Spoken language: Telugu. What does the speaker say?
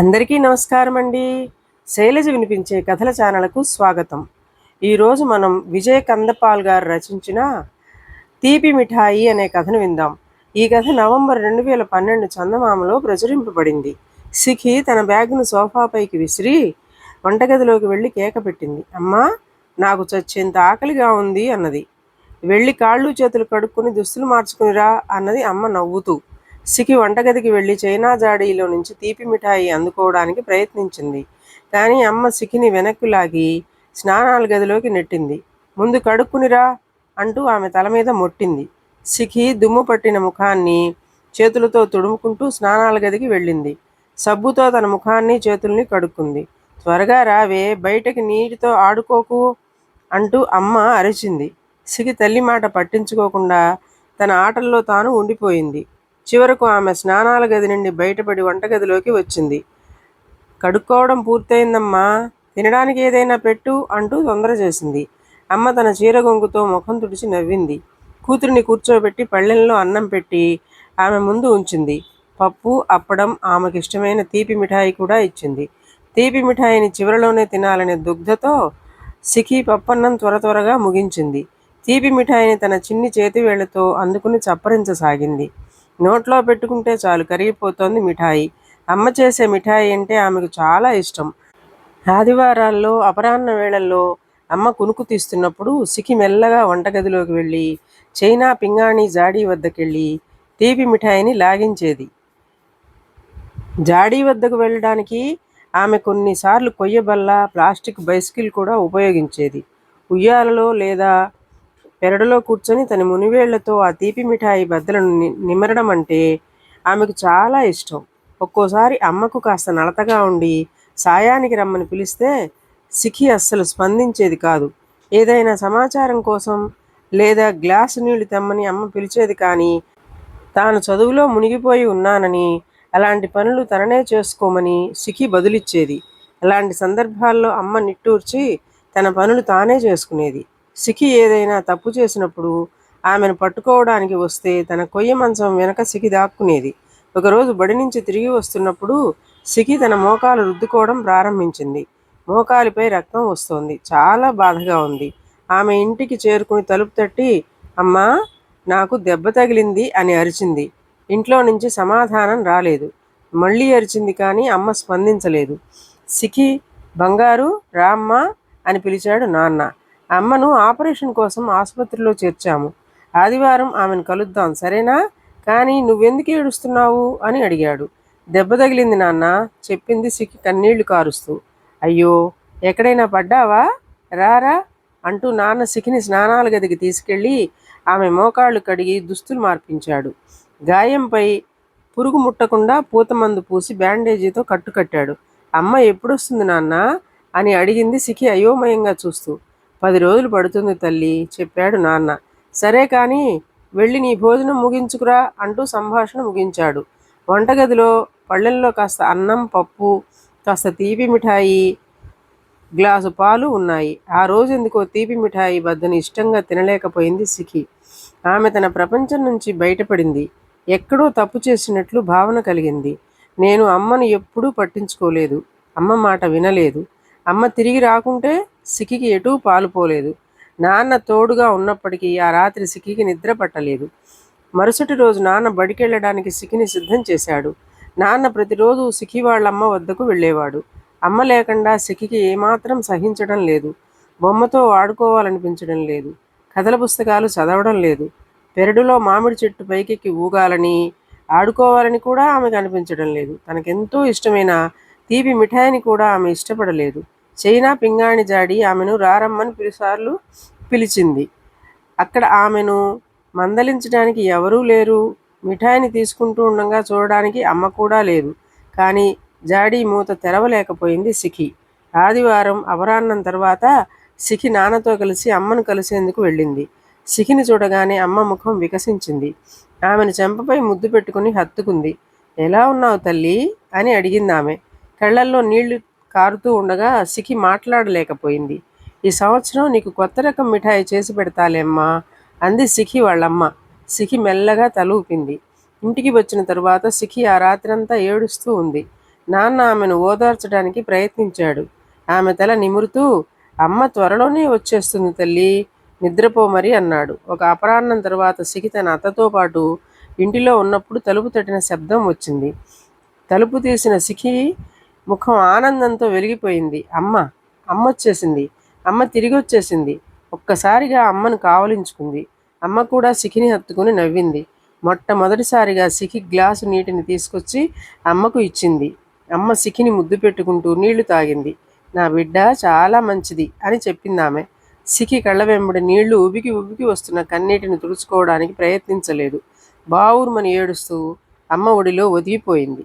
అందరికీ నమస్కారం అండి. శైలజ వినిపించే కథల ఛానల్కు స్వాగతం. ఈరోజు మనం విజయ్ కందపాల్ గారు రచించిన తీపి మిఠాయి అనే కథను విందాం. ఈ కథ నవంబర్ రెండు వేల పన్నెండు చందమామలో ప్రచురింపబడింది. సిఖి తన బ్యాగ్ను సోఫాపైకి విసిరి వంటగదిలోకి వెళ్ళి కేక పెట్టింది. అమ్మా నాకు చచ్చేంత ఆకలిగా ఉంది అన్నది. వెళ్ళి కాళ్ళు చేతులు కడుక్కొని దుస్తులు మార్చుకునిరా అన్నది అమ్మ నవ్వుతూ సికి వంటగదికి వెళ్ళి చైనా జాడీలో నుంచి తీపి మిఠాయి అందుకోవడానికి ప్రయత్నించింది. కానీ అమ్మ సికిని వెనక్కు లాగి స్నానాల గదిలోకి నెట్టింది. ముందు కడుక్కునిరా అంటూ ఆమె తల మీద మొట్టింది. సిఖి దుమ్ము పట్టిన ముఖాన్ని చేతులతో తుడుముకుంటూ స్నానాల గదికి వెళ్ళింది. సబ్బుతో తన ముఖాన్ని చేతుల్ని కడుక్కుంది. త్వరగా రావే బయటకి నీటితో ఆడుకోకు అంటూ అమ్మ అరిచింది. సిగి తల్లి మాట పట్టించుకోకుండా తన ఆటల్లో తాను ఉండిపోయింది. చివరకు ఆమె స్నానాల గది నుండి బయటపడి వంటగదిలోకి వచ్చింది. కడుక్కోవడం పూర్తయిందమ్మా తినడానికి ఏదైనా పెట్టు అంటూ తొందర చేసింది. అమ్మ తన చీర గొంగుతో ముఖం తుడిచి నవ్వింది. కూతురిని కూర్చోబెట్టి పళ్ళెంలో అన్నం పెట్టి ఆమె ముందు ఉంచింది. పప్పు అప్పడం ఆమెకి ఇష్టమైన తీపి మిఠాయి కూడా ఇచ్చింది. తీపి మిఠాయిని చివరిలోనే తినాలనే దుగ్ధతో సిఖి పప్పన్నం త్వర త్వరగా ముగించింది. తీపి మిఠాయిని తన చిన్ని చేతివేళ్ళతో అందుకుని చప్పరించసాగింది. నోట్లో పెట్టుకుంటే చాలు కరిగిపోతోంది మిఠాయి. అమ్మ చేసే మిఠాయి అంటే ఆమెకు చాలా ఇష్టం. ఆదివారాల్లో అపరాహ్న వేళల్లో అమ్మ కునుకు తీస్తున్నప్పుడు సికి మెల్లగా వంటగదిలోకి వెళ్ళి చైనా పింగాణి జాడీ వద్దకెళ్ళి తీపి మిఠాయిని లాగించేది. జాడీ వద్దకు వెళ్ళడానికి ఆమె కొన్నిసార్లు కొయ్యబల్ల ప్లాస్టిక్ బైసికిల్ కూడా ఉపయోగించేది. ఉయ్యాలలో లేదా పెరడులో కూర్చొని తన మునివేళ్ళతో ఆ తీపి మిఠాయి బద్దలను నిమరడం అంటే ఆమెకు చాలా ఇష్టం. ఒక్కోసారి అమ్మకు కాస్త నలతగా ఉండి సాయానికి రమ్మని పిలిస్తే సిఖి అస్సలు స్పందించేది కాదు. ఏదైనా సమాచారం కోసం లేదా గ్లాసు నీళ్ళు తెమ్మని అమ్మ పిలిచేది కానీ తాను చదువులో మునిగిపోయి ఉన్నానని అలాంటి పనులు తననే చేసుకోమని సిఖి బదులిచ్చేది. అలాంటి సందర్భాల్లో అమ్మ నిట్టూర్చి తన పనులు తానే చేసుకునేది. సికి ఏదైనా తప్పు చేసినప్పుడు ఆమెను పట్టుకోవడానికి వస్తే తన కొయ్య మంచం వెనక సికి దాక్కునేది. ఒకరోజు బడి నుంచి తిరిగి వస్తున్నప్పుడు సిఖి తన మోకాలు రుద్దుకోవడం ప్రారంభించింది. మోకాలిపై రక్తం వస్తోంది. చాలా బాధగా ఉంది. ఆమె ఇంటికి చేరుకుని తలుపు తట్టి అమ్మా నాకు దెబ్బ తగిలింది అని అరిచింది. ఇంట్లో నుంచి సమాధానం రాలేదు. మళ్ళీ అరిచింది కానీ అమ్మ స్పందించలేదు. సిఖి బంగారు రామ్మ అని పిలిచాడు నాన్న. అమ్మను ఆపరేషన్ కోసం ఆసుపత్రిలో చేర్చాము. ఆదివారం ఆమెను కలుద్దాం సరేనా? కానీ నువ్వెందుకు ఏడుస్తున్నావు? అని అడిగాడు. దెబ్బ తగిలింది నాన్న చెప్పింది సిక్కి కన్నీళ్ళు కారుస్తూ. అయ్యో ఎక్కడైనా పడ్డావా? రారా అంటూ నాన్న సిఖిని స్నానాల గదికి తీసుకెళ్ళి ఆమె మోకాళ్ళు కడిగి దుస్తులు మార్పించాడు. గాయంపై పురుగు ముట్టకుండా పూతమందు పూసి బ్యాండేజీతో కట్టుకట్టాడు అమ్మ ఎప్పుడొస్తుంది నాన్న? అని అడిగింది సిఖి అయోమయంగా చూస్తూ. పది రోజులు పడుతుంది తల్లి చెప్పాడు నాన్న. సరే కానీ వెళ్ళి నీ భోజనం ముగించుకురా అంటూ సంభాషణ ముగించాడు. వంటగదిలో పళ్ళెల్లో కాస్త అన్నం పప్పు కాస్త తీపి మిఠాయి గ్లాసు పాలు ఉన్నాయి. ఆ రోజు ఎందుకో తీపి మిఠాయి బద్దని ఇష్టంగా తినలేకపోయింది సిఖి ఆమె తన ప్రపంచం నుంచి బయటపడింది. ఎక్కడో తప్పు చేసినట్లు భావన కలిగింది. నేను అమ్మను ఎప్పుడూ పట్టించుకోలేదు. అమ్మ మాట వినలేదు. అమ్మ తిరిగి రాకుంటే సిక్కికి ఎటూ పాలుపోలేదు నాన్న తోడుగా ఉన్నప్పటికీ ఆ రాత్రి సిక్కికి నిద్ర పట్టలేదు. మరుసటి రోజు నాన్న బడికెళ్ళడానికి సిక్కిని సిద్ధం చేశాడు. నాన్న ప్రతిరోజు సిక్కి వాళ్ళమ్మ వద్దకు వెళ్ళేవాడు. అమ్మ లేకుండా సిక్కికి ఏమాత్రం సహించడం లేదు. బొమ్మతో ఆడుకోవాలనిపించడం లేదు. కథల పుస్తకాలు చదవడం లేదు. పెరడులో మామిడి చెట్టు పైకెక్కి ఊగాలని ఆడుకోవాలని కూడా ఆమెకు అనిపించడం లేదు. తనకెంతో ఇష్టమైన తీపి మిఠాయిని కూడా ఆమె ఇష్టపడలేదు. చైనా పింగాణి జాడి ఆమెను రారమ్మని పిలుసార్లు పిలిచింది. అక్కడ ఆమెను మందలించడానికి ఎవరూ లేరు. మిఠాయిని తీసుకుంటూ ఉండగా చూడడానికి అమ్మ కూడా లేదు. కానీ జాడీ మూత తెరవలేకపోయింది సిఖి. ఆదివారం అపరాహ్నం తర్వాత సిఖి నాన్నతో కలిసి అమ్మను కలిసేందుకు వెళ్ళింది. సిఖిని చూడగానే అమ్మ ముఖం వికసించింది. ఆమెను చెంపపై ముద్దు పెట్టుకుని హత్తుకుంది. ఎలా ఉన్నావు తల్లి? అని అడిగింది ఆమె కళ్ళల్లో నీళ్ళు కారుతూ ఉండగా సిఖి మాట్లాడలేకపోయింది. ఈ సంవత్సరం నీకు కొత్త రకం మిఠాయి చేసి పెడతాలేమ్మా అంది సిఖి వాళ్ళమ్మ. సిఖి మెల్లగా తలూపింది ఇంటికి వచ్చిన తరువాత సిఖి ఆ రాత్రంతా ఏడుస్తూ ఉంది. నాన్న ఆమెను ఓదార్చడానికి ప్రయత్నించాడు. ఆమె తల నిమురుతూ అమ్మ త్వరలోనే వచ్చేస్తుంది తల్లి నిద్రపో మరి అన్నాడు. ఒక అపరాహ్నం తర్వాత సిఖి తన అత్తతో పాటు ఇంటిలో ఉన్నప్పుడు తలుపు తట్టిన శబ్దం వచ్చింది. తలుపు తీసిన సిఖి ముఖం ఆనందంతో వెలిగిపోయింది. అమ్మ అమ్మ వచ్చేసింది అమ్మ తిరిగి వచ్చేసింది ఒక్కసారిగా అమ్మను కావలించుకుంది. అమ్మ కూడా సిఖిని హత్తుకుని నవ్వింది. మొట్టమొదటిసారిగా సిఖి గ్లాసు నీటిని తీసుకొచ్చి అమ్మకు ఇచ్చింది. అమ్మ సిఖిని ముద్దు పెట్టుకుంటూ నీళ్ళు తాగింది. నా బిడ్డ చాలా మంచిది అని చెప్పింది ఆమె సిఖి కళ్ళ వెంబడి నీళ్ళు ఉబికి ఉబికి వస్తున్న కన్నీటిని తుడుచుకోవడానికి ప్రయత్నించలేదు. బావురుమని ఏడుస్తూ అమ్మ ఒడిలో ఒదిగిపోయింది.